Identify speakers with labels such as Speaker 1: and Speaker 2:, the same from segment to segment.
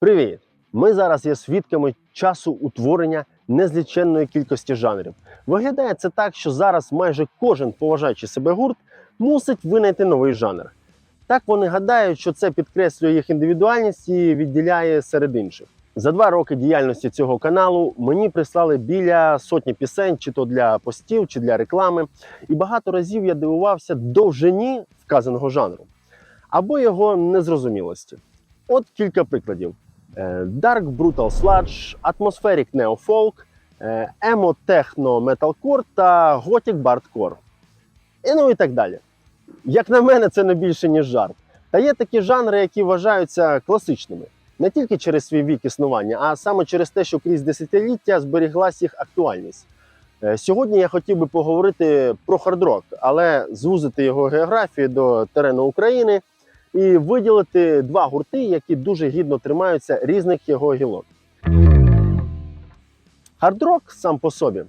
Speaker 1: Привіт! Ми зараз є свідками часу утворення незліченної кількості жанрів. Виглядає це так, що зараз майже кожен поважаючи себе гурт мусить винайти новий жанр. Так вони гадають, що це підкреслює їх індивідуальність і відділяє серед інших. За два роки діяльності цього каналу мені прислали біля сотні пісень, чи то для постів, чи для реклами. І багато разів я дивувався довжині вказаного жанру або його незрозумілості. От кілька прикладів: Dark Brutal Sludge, Atmospheric Neo Folk, е, Emo Techno Metalcore та Gothic Bardcore. І ну і так далі. Як на мене, це не більше, ніж жарт. Та є такі жанри, які вважаються класичними. Не тільки через свій вік існування, а саме через те, що крізь десятиліття зберіглась їх актуальність. Е, Сьогодні я хотів би поговорити про хардрок, але звузити його географію до терену України і виділити два гурти, які дуже гідно тримаються різних його гілок. Хардрок сам по собі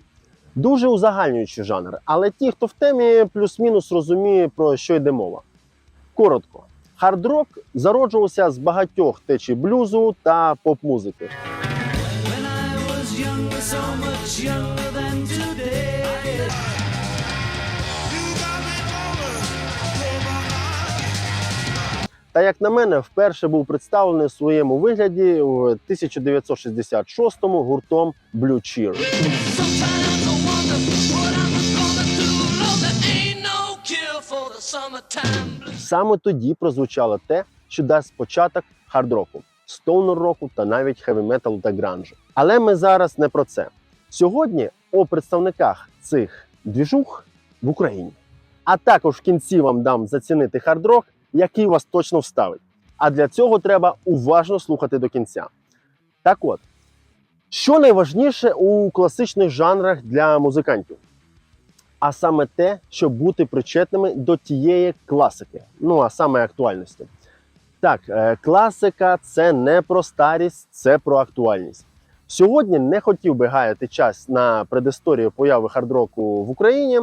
Speaker 1: дуже узагальнюючий жанр, але ті, хто в темі, плюс-мінус розуміє, про що йде мова. Коротко, хардрок зароджувався з багатьох течій блюзу та поп-музики.
Speaker 2: So
Speaker 1: Та як на мене, вперше був представлений в своєму вигляді в 1966-му гуртом Blue Cheer. Саме тоді прозвучало те, що дасть початок хард-року, стоунер-року та навіть хеві-металу та гранжу. Але ми зараз не про це. Сьогодні о представниках цих двіжух в Україні. А також в кінці вам дам зацінити хард-рок, який вас точно вставить. А для цього треба уважно слухати до кінця. Так от, що найважніше у класичних жанрах для музикантів? а саме те, щоб бути причетними до тієї класики, ну а саме актуальності. Так, е, класика це не про старість, це про актуальність. Сьогодні не хотів би гаяти час на предісторію появи хардроку в Україні,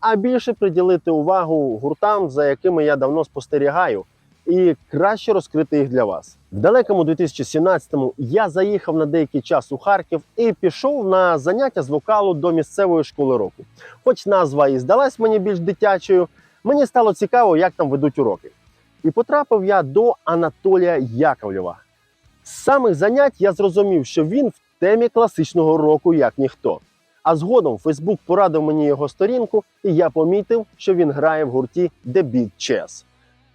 Speaker 1: а більше приділити увагу гуртам, за якими я давно спостерігаю, і краще розкрити їх для вас. В далекому 2017-му я заїхав на деякий час у Харків і пішов на заняття з вокалу до місцевої школи року. Хоч назва і здалась мені більш дитячою, мені стало цікаво, як там ведуть уроки. І потрапив я до Анатолія Яковлєва. З самих занять я зрозумів, що він в темі класичного року як ніхто. А згодом Фейсбук порадив мені його сторінку, і я помітив, що він грає в гурті The Beat Chess.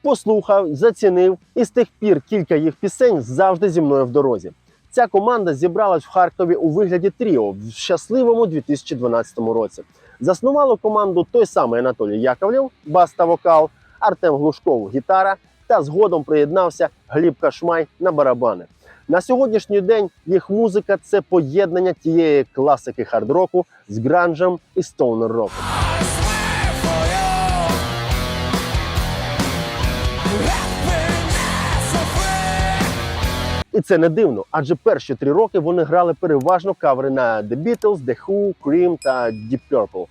Speaker 1: Послухав, зацінив, і з тих пір кілька їх пісень завжди зі мною в дорозі. Ця команда зібралась в Харкові у вигляді тріо в щасливому 2012 році. Заснувало команду той самий Анатолій Яковлєв, бас та вокал, Артем Глушков, гітара, та згодом приєднався Гліб Кашмай на барабани. На сьогоднішній день їх музика це поєднання тієї класики хард-року з гранжем і стоунер-роком. І це не дивно, адже перші три роки вони грали переважно кавери на The Beatles, The Who, Cream та Deep Purple.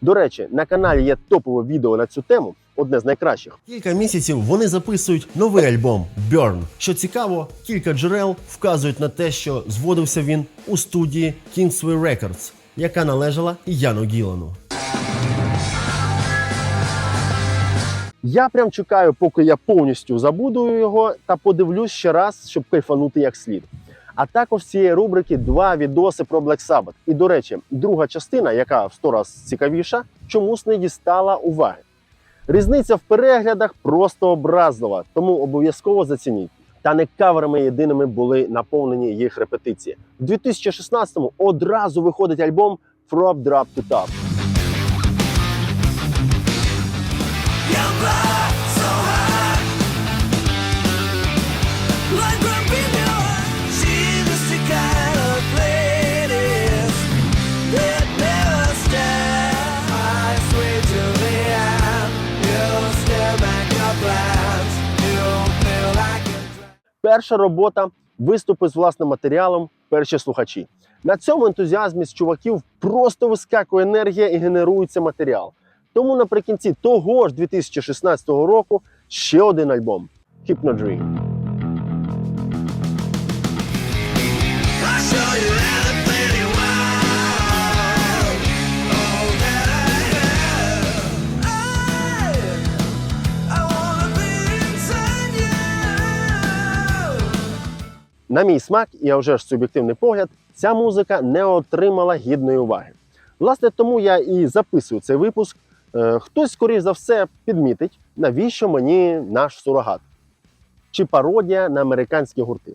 Speaker 1: До речі, на каналі є топове відео на цю тему, одне з найкращих.
Speaker 3: Кілька місяців вони записують новий альбом Burn. Що цікаво, кілька джерел вказують на те, що зводився він у студії Kingsway Records, яка належала Яну Гілану.
Speaker 1: Я прям чекаю, поки я повністю забуду його та подивлюсь ще раз, щоб кайфанути як слід. А також з цієї рубрики два відоси про Black Sabbath. І до речі, друга частина, яка в сто раз цікавіша, чомусь не дістала уваги. Різниця в переглядах просто образлива, тому обов'язково зацініть. Та не каверами єдиними були наповнені їх репетиції. У 2016-му одразу виходить альбом From Drop to Top.
Speaker 2: Like
Speaker 1: Перша робота виступи з власним матеріалом, перші слухачі. На цьому ентузіазмі з чуваків просто вискакує енергія і генерується матеріал. Тому наприкінці того ж 2016 року ще один альбом Hypnodream. На мій смак, і а вже ж суб'єктивний погляд, ця музика не отримала гідної уваги. Власне, тому я і записую цей випуск. Е, Хтось, скоріш за все, підмітить, навіщо мені наш сурогат чи пародія на американські гурти.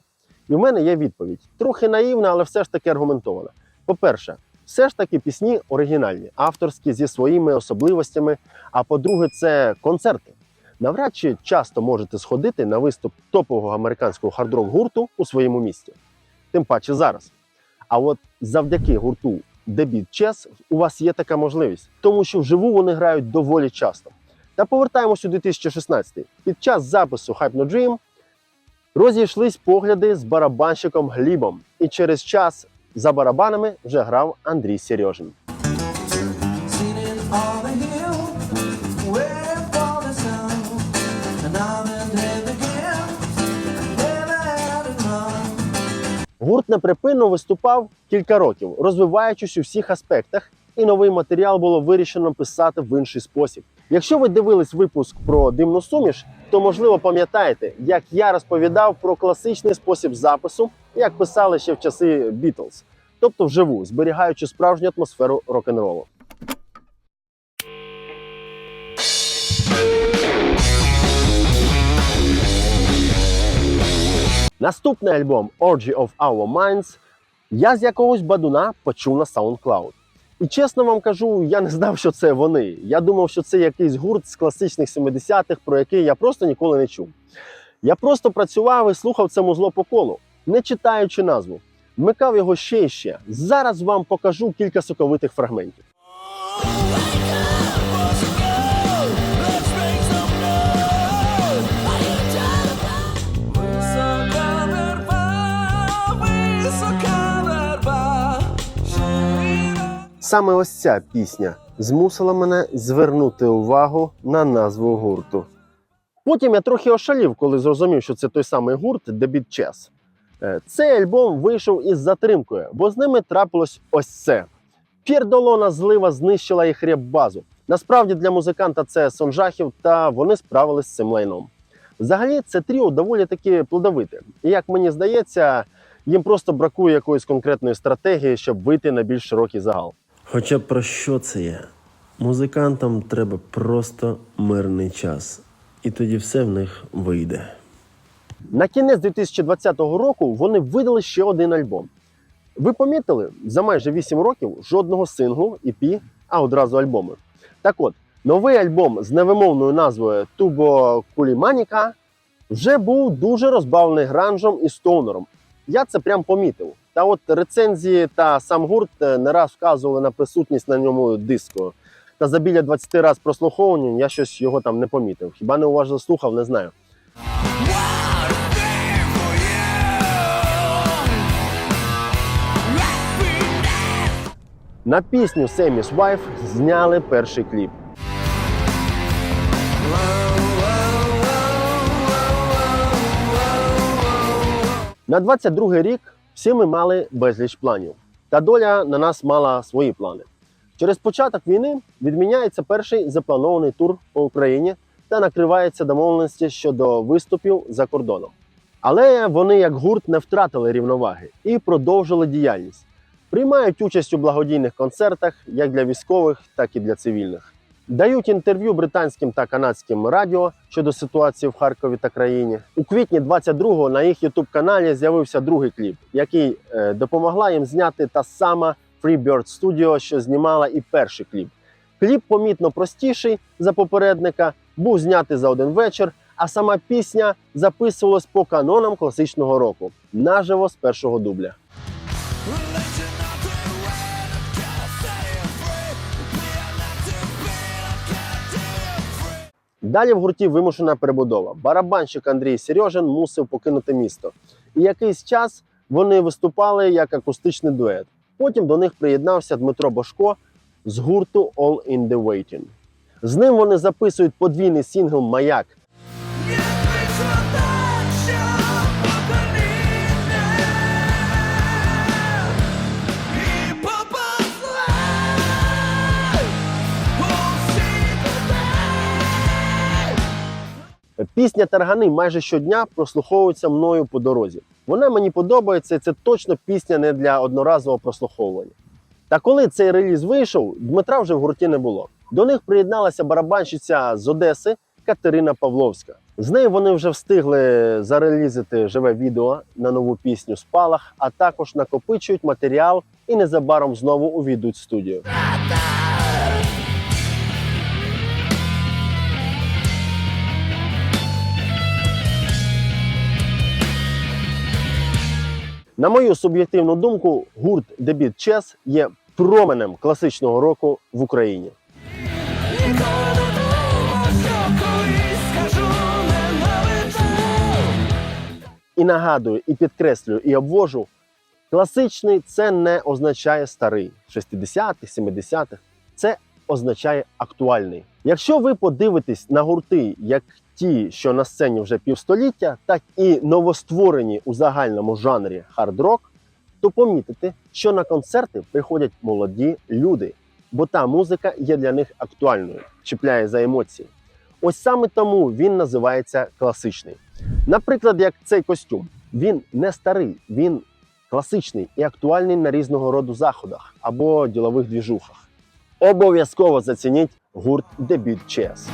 Speaker 1: І в мене є відповідь. Трохи наївна, але все ж таки аргументована. По-перше, все ж таки пісні оригінальні, авторські зі своїми особливостями. А по-друге, це концерти. Навряд чи часто можете сходити на виступ топового американського хард-рок гурту у своєму місті. Тим паче зараз. А от завдяки гурту Beat Chess у вас є така можливість, тому що вживу вони грають доволі часто. Та повертаємось у 2016. Під час запису Hype No Dream розійшлись погляди з барабанщиком Глібом, і через час за барабанами вже грав Андрій Сережин. Гурт неприпинно виступав кілька років, розвиваючись у всіх аспектах, і новий матеріал було вирішено писати в інший спосіб. Якщо ви дивились випуск про димну суміш, то можливо пам'ятаєте, як я розповідав про класичний спосіб запису, як писали ще в часи Beatles, тобто вживу, зберігаючи справжню атмосферу рок-н-ролу. Наступний альбом Orgy of Our Minds я з якогось бадуна почув на SoundCloud. І чесно вам кажу, я не знав, що це вони. Я думав, що це якийсь гурт з класичних 70-х, про який я просто ніколи не чув. Я просто працював і слухав це музло по колу, не читаючи назву. Вмикав його ще і ще. Зараз вам покажу кілька соковитих фрагментів. Саме ось ця пісня змусила мене звернути увагу на назву гурту. Потім я трохи ошалів, коли зрозумів, що це той самий гурт Chess. Е, Цей альбом вийшов із затримкою, бо з ними трапилось ось це. Пірдолона злива знищила їх реп-базу. Насправді для музиканта це сон жахів, та вони справились з цим лайном. Взагалі, це тріо доволі таки плодовите. І як мені здається, їм просто бракує якоїсь конкретної стратегії, щоб вийти на більш широкий загал.
Speaker 3: Хоча про що це є? Музикантам треба просто мирний час, і тоді все в них вийде.
Speaker 1: На кінець 2020 року вони видали ще один альбом. Ви помітили, за майже 8 років жодного синглу, EP, а одразу альбоми. Так от, новий альбом з невимовною назвою Тубо Куліманіка вже був дуже розбавлений гранжем і стоунером. Я це прям помітив. Та от рецензії та сам гурт е, не раз вказували на присутність на ньому диско. Та за біля 20 разів прослуховування я щось його там не помітив. Хіба не уважно слухав, не знаю. На пісню Семі's Wife зняли перший кліп. На 22-й рік всі ми мали безліч планів. Та доля на нас мала свої плани. Через початок війни відміняється перший запланований тур по Україні та накриваються домовленості щодо виступів за кордоном. Але вони, як гурт, не втратили рівноваги і продовжили діяльність. Приймають участь у благодійних концертах як для військових, так і для цивільних. Дають інтерв'ю британським та канадським радіо щодо ситуації в Харкові та країні. У квітні 22-го на їх ютуб каналі з'явився другий кліп, який е, допомогла їм зняти та сама Freebird Studio, що знімала і перший кліп. Кліп помітно простіший за попередника, був знятий за один вечір, а сама пісня записувалась по канонам класичного року наживо з першого дубля. Далі в гурті вимушена перебудова. Барабанщик Андрій Сережин мусив покинути місто. І якийсь час вони виступали як акустичний дует. Потім до них приєднався Дмитро Бошко з гурту All in the Waiting. З ним вони записують подвійний сингл Маяк. Пісня Таргани майже щодня прослуховується мною по дорозі. Вона мені подобається, і це точно пісня не для одноразового прослуховування. Та коли цей реліз вийшов, Дмитра вже в гурті не було. До них приєдналася барабанщиця з Одеси Катерина Павловська. З нею вони вже встигли зарелізити живе відео на нову пісню Спалах, а також накопичують матеріал і незабаром знову увійдуть в студію. На мою суб'єктивну думку, гурт Дебіт Чес є променем класичного року в Україні. І нагадую, і підкреслюю, і обвожу. Класичний це не означає старий 60-х, 70-х. Це означає актуальний. Якщо ви подивитесь на гурти, як ті, що на сцені вже півстоліття, так і новостворені у загальному жанрі хард-рок, то помітите, що на концерти приходять молоді люди, бо та музика є для них актуальною, чіпляє за емоції. Ось саме тому він називається класичний. Наприклад, як цей костюм. Він не старий, він класичний і актуальний на різного роду заходах або ділових двіжухах. Обов'язково зацініть гурт Дебют Чес.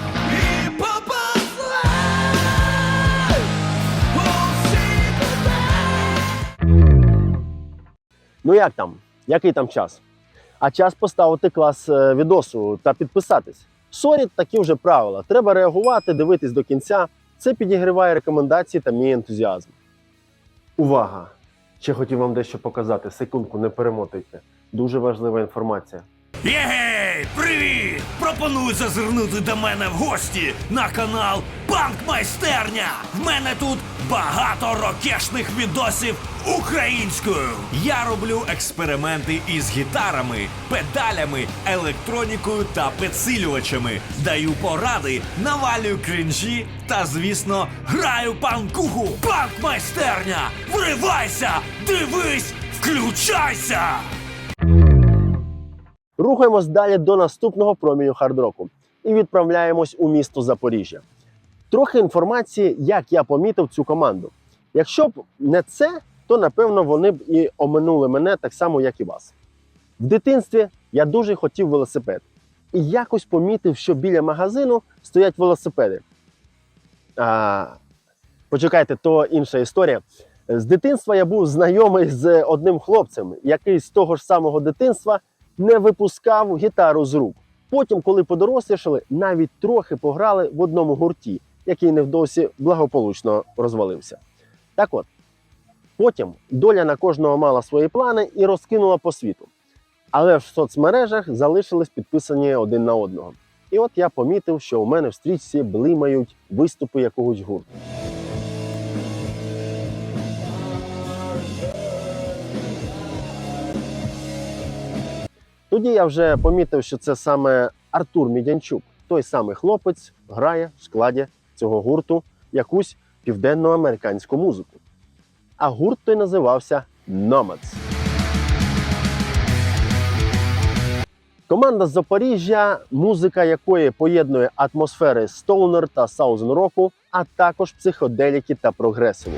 Speaker 1: Ну як там? Який там час? А час поставити клас е, відосу та підписатись. Сорі, такі вже правила. Треба реагувати, дивитись до кінця. Це підігріває рекомендації та мій ентузіазм. Увага! Ще хотів вам дещо показати. Секундку, не перемотуйте. Дуже важлива інформація.
Speaker 4: Єгей! Привіт! Пропоную зазирнути до мене в гості на канал Панк Майстерня. В мене тут багато рокешних відосів українською. Я роблю експерименти із гітарами, педалями, електронікою та підсилювачами. Даю поради, навалюю крінжі та, звісно, граю панкуху. Панк Майстерня! Вривайся! Дивись! Включайся!
Speaker 1: Рухаємось далі до наступного проміню хардроку і відправляємось у місто Запоріжжя. Трохи інформації, як я помітив цю команду. Якщо б не це, то напевно вони б і оминули мене так само, як і вас. В дитинстві я дуже хотів велосипед і якось помітив, що біля магазину стоять велосипеди. А, почекайте, то інша історія. З дитинства я був знайомий з одним хлопцем, який з того ж самого дитинства не випускав гітару з рук. Потім, коли подорослішали, навіть трохи пограли в одному гурті, який невдовзі благополучно розвалився. Так от, потім доля на кожного мала свої плани і розкинула по світу. Але в соцмережах залишились підписані один на одного. І от я помітив, що у мене в стрічці блимають виступи якогось гурту. Тоді я вже помітив, що це саме Артур Мідянчук, той самий хлопець, грає в складі цього гурту якусь південноамериканську музику. А гурт той називався Nomads. Команда з Запоріжжя, музика якої поєднує атмосфери стоунер та саузен року, а також психоделіки та прогресиву.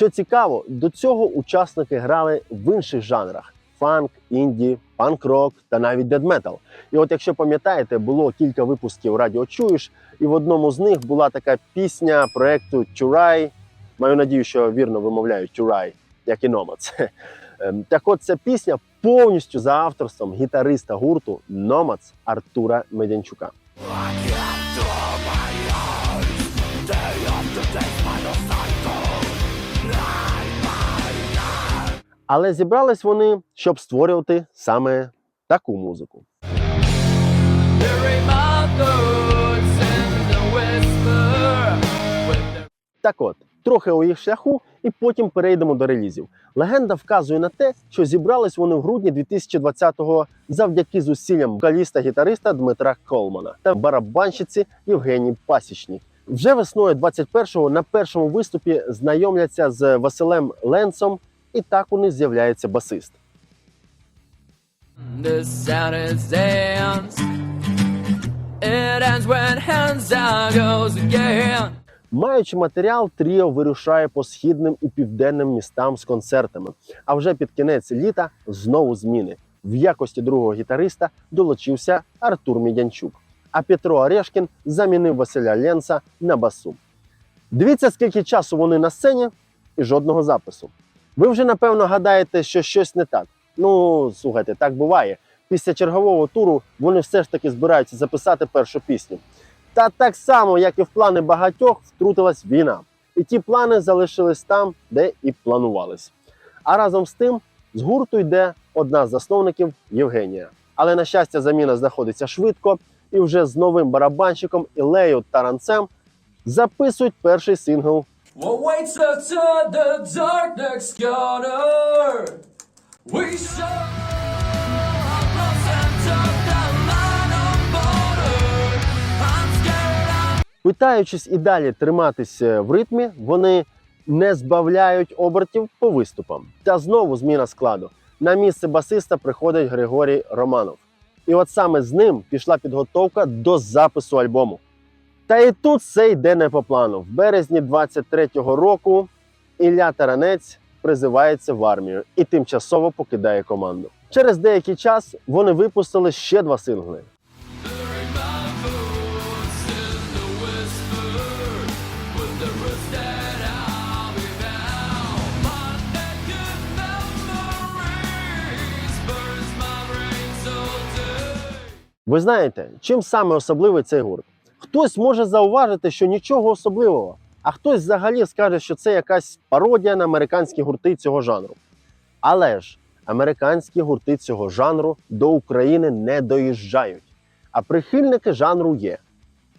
Speaker 1: Що цікаво, до цього учасники грали в інших жанрах: фанк, інді, панк-рок та навіть дедметал. І от, якщо пам'ятаєте, було кілька випусків Радіо Чуєш, і в одному з них була така пісня проекту Тюрай. Маю надію, що вірно вимовляю Тюрай, як і Номац. Ем, Так от ця пісня повністю за авторством гітариста гурту Номац Артура Медянчука. Але зібрались вони, щоб створювати саме таку музику. Так от, трохи у їх шляху, і потім перейдемо до релізів. Легенда вказує на те, що зібрались вони в грудні 2020-го завдяки зусиллям вокаліста-гітариста Дмитра Колмана та барабанщиці Євгенії Пасічнік. Вже весною 21-го на першому виступі знайомляться з Василем Ленцом, і так у них з'являється басист.
Speaker 2: The sound is dance.
Speaker 5: It ends when hands goes again.
Speaker 1: Маючи матеріал, Тріо вирушає по східним і південним містам з концертами. А вже під кінець літа знову зміни. В якості другого гітариста долучився Артур Мідянчук, а Петро Орешкін замінив Василя Ленца на басу. Дивіться, скільки часу вони на сцені і жодного запису. Ви вже напевно гадаєте, що щось не так. Ну, слухайте, так буває. Після чергового туру вони все ж таки збираються записати першу пісню. Та так само, як і в плани багатьох, втрутилась війна. І ті плани залишились там, де і планувались. А разом з тим з гурту йде одна з засновників Євгенія. Але на щастя, заміна знаходиться швидко, і вже з новим барабанщиком Ілею Таранцем записують перший сингл
Speaker 5: What waits to the dark next corner? We shall
Speaker 1: Питаючись і далі триматися в ритмі, вони не збавляють обертів по виступам. Та знову зміна складу. На місце басиста приходить Григорій Романов. І от саме з ним пішла підготовка до запису альбому. Та і тут все йде не по плану. В березні 23-го року Ілля Таранець призивається в армію і тимчасово покидає команду. Через деякий час вони випустили ще два сингли. Ви знаєте, чим саме особливий цей гурт? Хтось може зауважити, що нічого особливого, а хтось взагалі скаже, що це якась пародія на американські гурти цього жанру. Але ж американські гурти цього жанру до України не доїжджають, а прихильники жанру є.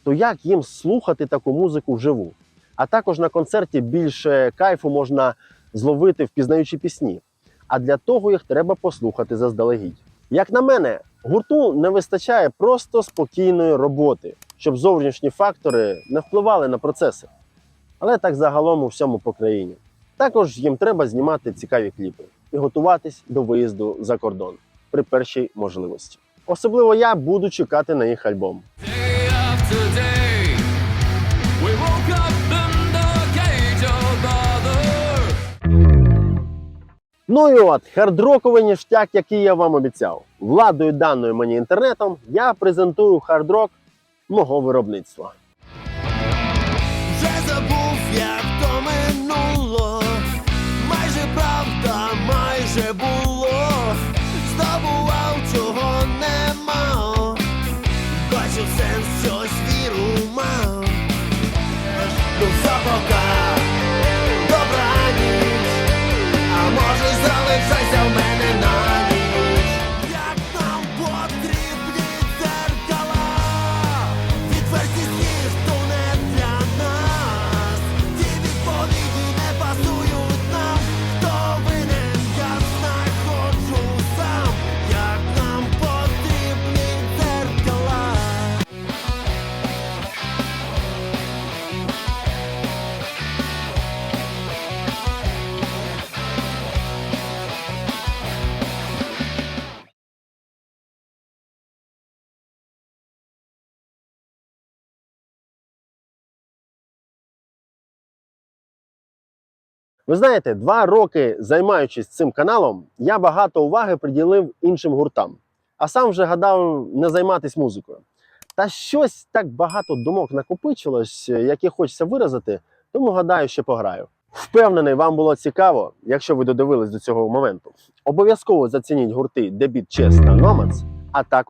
Speaker 1: То як їм слухати таку музику вживу? А також на концерті більше кайфу можна зловити, впізнаючи пісні. А для того їх треба послухати заздалегідь. Як на мене, гурту не вистачає просто спокійної роботи, щоб зовнішні фактори не впливали на процеси. Але так загалом у всьому по країні. Також їм треба знімати цікаві кліпи і готуватись до виїзду за кордон при першій можливості. Особливо я буду чекати на їх альбом. Ну і от хардроковий ніштяк, який я вам обіцяв. Владою даною мені інтернетом я презентую хардрок мого виробництва.
Speaker 2: Вже забув, як то минуло. Майже правда, майже було.
Speaker 1: Ви знаєте, два роки займаючись цим каналом, я багато уваги приділив іншим гуртам, а сам вже гадав не займатися музикою. Та щось так багато думок накопичилось, які хочеться виразити, тому гадаю, що пограю. Впевнений, вам було цікаво, якщо ви додивились до цього моменту. Обов'язково зацініть гурти Дебіт Чес та Номац, а також